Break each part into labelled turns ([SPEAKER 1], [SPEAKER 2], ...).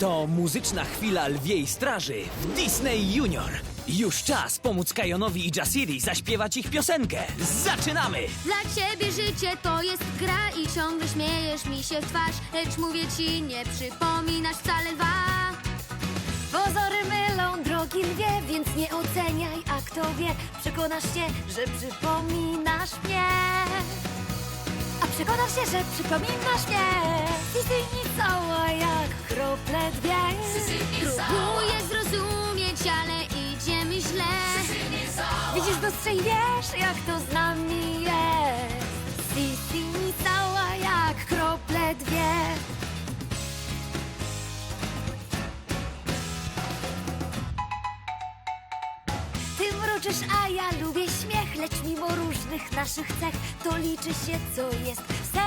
[SPEAKER 1] To muzyczna chwila lwiej straży w Disney Junior. Już czas pomóc Kajonowi i Jasiri zaśpiewać ich piosenkę. Zaczynamy!
[SPEAKER 2] Dla ciebie życie to jest gra i ciągle śmiejesz mi się w twarz, lecz mówię ci, nie przypominasz wcale lwa.
[SPEAKER 3] Pozory mylą drogi lwie, więc nie oceniaj, a kto wie, przekonasz się, że przypominasz mnie. A przekonasz się, że przypominasz mnie. Syzyni cała jak krople dwie.
[SPEAKER 2] Próbuję zrozumieć, ale idziemy źle.
[SPEAKER 3] Widzisz lustrze i wiesz, jak to z nami jest. Syzyni cała jak krople dwie. Ty mruczysz, a ja lubię śmiech Lecz mimo różnych naszych cech To liczy się, co jest w sercu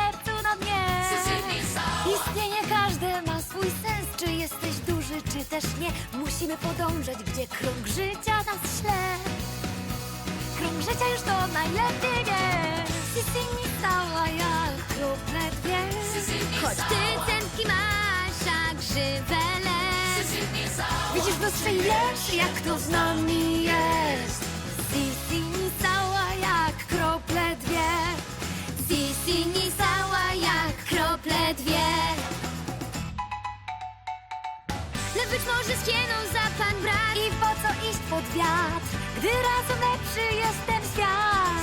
[SPEAKER 3] Istnienie każde ma swój sens. Czy jesteś duży, czy też nie Musimy podążać, gdzie krąg życia nas śle. Krąg życia już to najlepiej wie. Sysyni cała jak krople dwie
[SPEAKER 2] Choć ty centki masz, a grzywele.
[SPEAKER 3] Widzisz w lustrze jak to z nami
[SPEAKER 2] Lecz być może skieną za pan brat.
[SPEAKER 3] I po co iść pod wiatr, gdy razem lepszy jest ten świat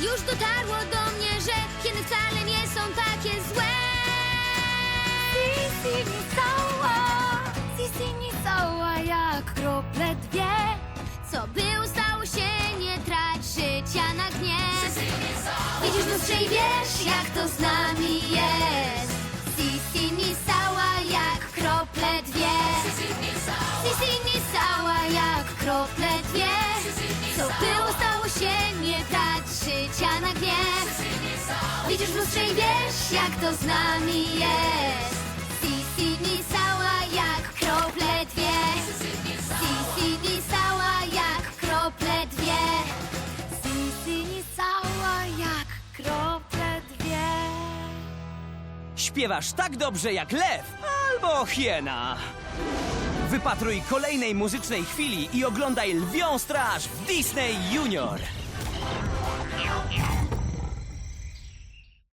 [SPEAKER 2] Już dotarło do mnie, że kiedy wcale nie są takie złe.
[SPEAKER 3] Sysyni cała, sysyni cała jak krople dwie
[SPEAKER 2] Co było, stało się, nie trać życia na dnie. Widzisz lustrze i wiesz, jak to z nami jest. Widzisz w lustrze i wiesz, jak to z nami jest. Sisini cała jak krople dwie. Sisini cała jak krople dwie.
[SPEAKER 3] Sysyni cała jak krople dwie
[SPEAKER 1] Śpiewasz tak dobrze jak lew albo hiena. Wypatruj kolejnej muzycznej chwili i oglądaj Lwią Straż w Disney Junior.